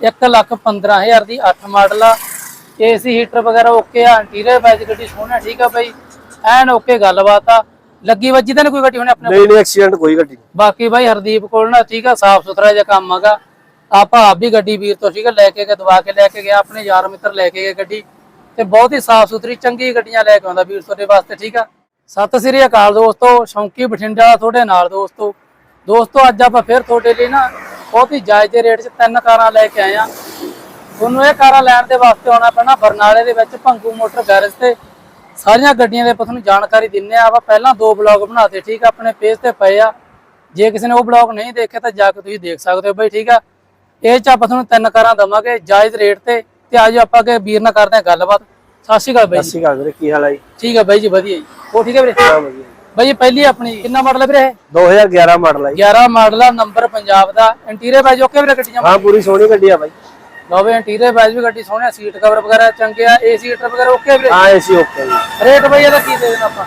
1 ਲੱਖ 15000 ਦੀ 8 ਮਾਡਲ ਆ। AC heater ਵਗੈਰਾ ਓਕੇ ਆ ਇੰਟੀਰੀਅਰ ਵਾਈਜ਼ ਗੱਡੀ ਸੋਹਣਾ ਠੀਕ ਆ ਬਾਈ। ਐਨ ਓਕੇ ਗੱਲਬਾਤ ਆ। ਲੱਗੀ ਵੱਜੀ ਤਾਂ ਕੋਈ ਗੱਡੀ ਹੁਣੇ ਆਪਣੇ ਨਹੀਂ ਨਹੀਂ ਐਕਸੀਡੈਂਟ ਕੋਈ ਗੱਡੀ ਨਹੀਂ। ਬਾਕੀ ਬਾਈ ਹਰਦੀਪ ਕੋਲ ਨਾ ਠੀਕ ਆ ਸਾਫ਼ ਸੁਥਰਾ ਜਿਹਾ ਕੰਮ ਹੈਗਾ। ਆਪਾਂ ਆਪ ਵੀ ਗੱਡੀ ਵੀਰ ਤੋਂ ਠੀਕ ਆ ਲੈ ਕੇ ਗਏ ਦਵਾ ਕੇ ਲੈ ਕੇ ਗਿਆ ਆਪਣੇ ਯਾਰ ਮਿੱਤਰ ਲੈ ਕੇ ਗਏ ਗੱਡੀ। ਤੇ ਬਹੁਤ ਹੀ ਸਾਫ਼ ਸੁਥਰੀ ਚੰਗੀ ਗੱਡੀਆਂ ਲੈ ਕੇ ਆਉਂਦਾ ਵੀਰ ਤੁਹਾਡੇ ਵਾਸਤੇ ਠੀਕ ਆ। ਸਤਿ ਸ੍ਰੀ ਅਕਾਲ ਦੋਸਤੋ ਸ਼ੌਂਕੀ ਬਠਿੰਡਾ ਤੁਹਾਡੇ ਨਾਲ ਦੋਸਤੋ। ਦੋਸਤੋ ਅੱਜ ਆਪਾਂ ਫਿਰ ਤੁਹਾਡੇ ਲਈ ਨਾ ਬਹੁਤ ਹੀ ਜਾਇਜ਼ ਦੇ ਰੇਟ 'ਚ ਤਿੰਨ ਕਾਰਾਂ ਲੈ ਕੇ ਆਏ ਆ। ਤੁਹਾਨੂੰ ਇਹ ਕਾਰਾਂ ਲੈਣ ਦੇ ਵਾਸਤੇ ਆਉਣਾ ਪੈਣਾ ਬਰਨਾਲੇ ਦੇ ਵਿੱਚ ਭੰਗੂ ਮੋਟਰ ਗੈਰੇਜ ਤੇ। ਸਾਰੀਆਂ ਗੱਡੀਆਂ ਦੇ ਆਪਾਂ ਤੁਹਾਨੂੰ ਜਾਣਕਾਰੀ ਦਿੰਨੇ ਆ। ਆਪਾਂ ਪਹਿਲਾਂ ਦੋ ਬਲੌਗ ਬਣਾਤੇ ਠੀਕ ਆ? ਆਪਣੇ ਪੇਜ ਤੇ ਪਏ ਆ। ਜੇ ਕਿਸੇ ਨੇ ਉਹ ਬਲੌਗ ਨਹੀਂ ਦੇਖੇ ਤਾਂ ਜਾ ਕੇ ਤੁਸੀਂ ਦੇਖ ਸਕਦੇ ਹੋ ਬਈ ਠੀਕ ਆ? ਇਹ ਚ ਆਪਾਂ ਤੁਹਾਨੂੰ ਤਿੰਨ ਕਾਰਾਂ ਦਵਾਂਗੇ ਜਾਇਜ਼ ਰੇਟ ਤੇ ਤੇ ਅੱਜ ਆਪਾਂ ਕੇ ਵੀਰ ਨਾਲ ਕਰਦੇ ਆ ਗੱਲਬਾਤ। ਸਤਿ ਸ਼੍ਰੀ ਅਕਾਲ ਬਾਈ। ਸਤਿ ਸ਼੍ਰੀ ਅਕਾਲ ਵੀਰੇ ਕੀ ਹਾਲ ਹੈ ਜੀ? ਠੀਕ ਆ ਬਾਈ ਜੀ ਵਧੀਆ ਜੀ। ਉਹ ਠੀਕ ਹੈ ਵੀਰੇ? ਬਹੁਤ ਵਧੀਆ ਬਾਈ ਜੀ ਪਹਿਲੀ ਆਪਣੀ ਕਿੰਨਾ ਮਾਡਲ ਹੈ ਵੀਰੇ ਇਹ? 2011 ਮਾਡਲ ਹੈ ਜੀ। 11 ਮਾਡਲ ਆ ਨੰਬਰ ਪੰਜਾਬ ਦਾ। ਇੰਟੀਰੀਅਰ ਬਾਈ ਓਕੇ ਵੀਰੇ ਗੱਡੀਆਂ? ਹਾਂ ਪੂਰੀ ਸੋਹਣੀ ਗੱਡੀ ਆ ਬਾਈ। ਲੋਵੇ ਇੰਟੀਰੀਅਰ ਬਾਈ ਵੀ ਗੱਡੀ ਸੋਹਣੀ ਸੀਟ ਕਵਰ ਵਗੈਰਾ ਚੰਗੇ ਆ ਏਸੀ ਹੀਟਰ ਵਗੈਰਾ ਓਕੇ ਵੀਰੇ? ਹਾਂ ਏਸੀ ਓਕੇ ਜੀ। ਰੇਟ ਬਾਈ ਇਹਦਾ ਕੀ ਦੇ ਦੇਣਾ ਆਪਾਂ?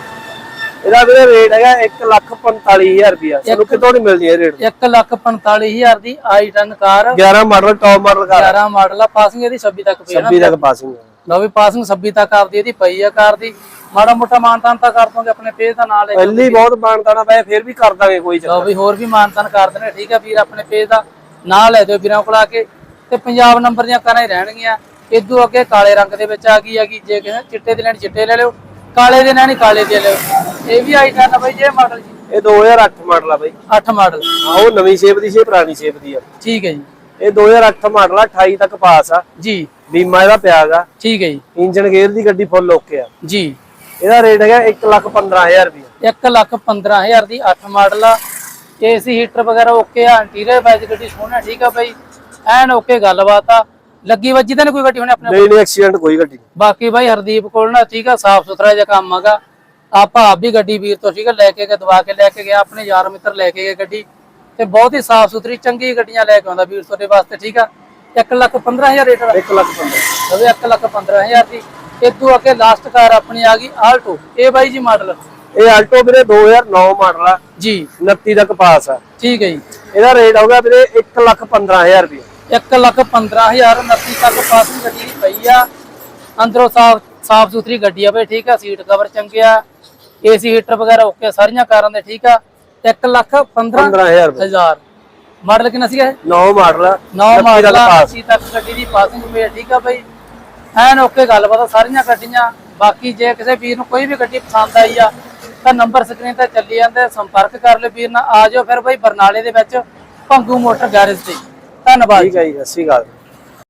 ਇਹਦਾ ਵੀਰੇ ਰੇਟ ਹੈਗਾ 145000 ਰੁਪਿਆ ਸਾਨੂੰ ਕਿਤੋਂ ਨਹੀਂ ਮਿਲਦੀ ਇਹ rate 1 lakh 45000 the i 10 car 11 model top model car 11 model ਆ ਪਾਸਿੰਗ ਇਹਦੀ 26 ਤੱਕ ਪਈ ਹੈ ਨਾ। 26 ਤੱਕ ਪਾਸਿੰਗ ਲਓ ਵੀ ਪਾਸਿੰਗ 26 ਤੱਕ ਆਪਦੀ ਇਹਦੀ ਪਈ ਆ ਕਾਰ ਦੀ। ਮਾੜਾ ਮੋਟਾ ਮਾਨਤਾਨ ਤਾਂ ਕਰ ਦੋਗੇ ਆਪਣੇ ਪੇਜ ਦਾ ਨਾਲ ਪਹਿਲੀ ਬਹੁਤ ਮਾਨਤਾਣਾ ਪਏ ਫਿਰ ਵੀ ਕਰ ਦਾਂਗੇ ਕੋਈ ਚੱਕਰ ਲਓ ਵੀ ਹੋਰ ਵੀ ਮਾਨਤਾਨ ਕਰ ਦੇਣੇ ਠੀਕ ਆ ਵੀਰ ਆਪਣੇ ਪੇਜ ਦਾ। ਨਾਲ ਲੈ ਦਿਓ ਵੀਰਾਂ ਕੋਲ ਆ ਕੇ। ਤੇ ਪੰਜਾਬ ਨੰਬਰ ਦੀਆਂ ਕਾਰਾਂ ਹੀ ਰਹਿਣਗੀਆਂ। ਇਦੋਂ ਅੱਗੇ ਕਾਲੇ ਰੰਗ ਦੇ ਵਿੱਚ ਆ ਗਈ ਹੈਗੀ ਜੇ ਕਿਸੇ ਚਿੱਟੇ ਦੇ ਲੈਣ ਚਿੱਟੇ ਲੈ ਲਿਓ। ਕਾਲੇ ਦੇ ਲੈਣ ਕਾਲੇ ਦੇ ਲਿਓ। ਇਹ ਵੀ ਆਈ ਜਾਣਾ ਬਾਈ ਜੇ ਮਾਡਲ ਜੀ। ਇਹ 2008 ਮਾਡਲ ਆ ਬਾਈ। 8 ਮਾਡਲ। ਹਾਂ ਉਹ ਨਵੀਂ ਸ਼ੇਪ ਦੀ ਸੀ ਪੁਰਾਣੀ ਸ਼ੇਪ ਦੀ ਆ। ਠੀਕ ਹੈ ਜੀ। ਇਹ 2008 ਮਾਡਲ ਆ 28 ਤੱਕ ਪਾਸ ਆ। ਜੀ। ਬੀਮਾ ਇਹਦਾ ਪਿਆਗਾ ਠੀਕ ਹੈ ਜੀ। ਇੰਜਨ ਗੇਅਰ ਦੀ ਗੱਡੀ ਫੁੱਲ ਓਕੇ ਆ। ਜੀ। ਇਹਦਾ ਰੇਟ ਹੈਗਾ 115000 ਰੁਪਿਆ 1 ਲੱਖ 15000 ਦੀ 8 ਮਾਡਲ ਆ। ਏਸੀ ਹੀਟਰ ਵਗੈਰਾ ਓਕੇ ਆ ਇੰਟੀਰੀਅਰ ਵਾਈਜ਼ ਗੱਡੀ ਸੋਹਣਾ ਠੀਕ ਆ ਬਾਈ। ਐਨ ਓਕੇ ਗੱਲਬਾਤ ਆ। ਲੱਗੀ ਵੱਜੀ ਤਾਂ ਕੋਈ ਗੱਡੀ ਹੁਣੇ ਆਪਣੇ ਨਹੀਂ ਨਹੀਂ ਐਕਸੀਡੈਂਟ ਕੋਈ ਗੱਡੀ। ਬਾਕੀ ਬਾਈ ਹਰਦੀਪ ਕੋਲ ਨਾ ਠੀਕ ਆ ਸਾਫ਼ ਸੁਥਰਾ ਜਿਹਾ ਕੰਮ ਹੈਗਾ। ਆਪਾਂ ਆਪ ਵੀ ਗੱਡੀ ਵੀਰ ਤੋਂ ਠੀਕ ਆ ਲੈ ਕੇ ਗਏ ਦਵਾ ਕੇ ਲੈ ਕੇ ਗਿਆ ਆਪਣੇ ਯਾਰ ਮਿੱਤਰ ਲੈ ਕੇ ਗਏ ਗੱਡੀ। ਤੇ ਬਹੁਤ ਹੀ ਸਾਫ਼ ਸੁਥਰੀ ਚੰਗੀ ਗੱਡੀਆਂ ਲੈ ਕੇ ਆਉਂਦਾ ਵੀਰ ਤੁਹਾਡੇ ਵਾਸਤੇ ਠੀਕ ਆ? 1 ਲੱਖ 15000 ਰੇਟ ਦਾ ਇੱਕ ਲੱਖ ਪੰਦਰਾਂ। ਉਹਦੇ 1 ਲੱਖ 15000 ਦੀ ਇਦੋਂ ਅੱਗੇ ਲਾਸਟ ਕਾਰ ਆਪਣੀ ਆ ਗਈ ਆਲਟੋ ਇਹ ਬਾਈ ਜੀ ਮਾਡਲ ਇਹ ਆਲਟੋ ਵੀਰੇ 2009 ਮਾਡਲ ਆ। ਜੀ। 29 ਤੱਕ ਪਾਸ ਆ। ਠੀਕ ਹੈ ਜੀ। ਇਹਦਾ ਰੇਟ ਹੋਗਾ ਵੀਰੇ 115000 ਰੁਪਏ। 1 ਲੱਖ 15000 29 ਤੱਕ ਗੱਡੀ ਦੀ ਪਈ ਆ। ਅੰਦਰੋਂ ਸਾਫ਼ ਸਾਫ਼ ਸੁਥਰੀ ਗੱਡੀ ਆ ਬਈ ਠੀਕ ਆ? ਸੀਟ ਕਵਰ ਚੰਗੇ ਆ। ਏਸੀ ਹੀਟਰ ਵਗੈਰਾ ਓਕੇ ਸਾਰੀਆਂ ਕਾਰਾਂ ਦੇ ਠੀਕ ਆ? 1 ਲੱਖ 15000 15000 ਰੁਪਏ। ਮਾਡਲ ਕਿੰਨਾ ਸੀਗਾ ਇਹ? 9 ਮਾਡਲ ਆ। 9 29 ਮਾਡਲ ਤੱਕ ਪਾਸ। 80 ਤੱਕ ਗੱਡੀ ਦੀ ਪਾਸਿੰਗ ਪਈ ਆ ਠੀਕ ਆ ਬਈ। ਐਨ ਓਕੇ ਗੱਲਬਾਤ ਆ ਸਾਰੀਆਂ ਗੱਡੀਆਂ। ਬਾਕੀ ਜੇ ਕਿਸੇ ਵੀਰ ਨੂੰ ਕੋਈ ਵੀ ਗੱਡੀ ਪਸੰਦ ਆਈ ਆ ਤਾਂ ਨੰਬਰ ਸਕਰੀਨ ਤੇ ਚੱਲੀ ਜਾਂਦੇ ਸੰਪਰਕ ਕਰ ਲਿਓ ਵੀਰ ਨਾਲ। ਆ ਜਾਓ ਫਿਰ ਬਈ ਬਰਨਾਲੇ ਦੇ ਵਿੱਚ ਭੰਗੂ ਮੋਟਰ ਗੈਰੇਜ ਤੇ। ਧੰਨਵਾਦ ਠੀਕ ਹੈ ਜੀ ਸਤਿ ਸ਼੍ਰੀ ਅਕਾਲ।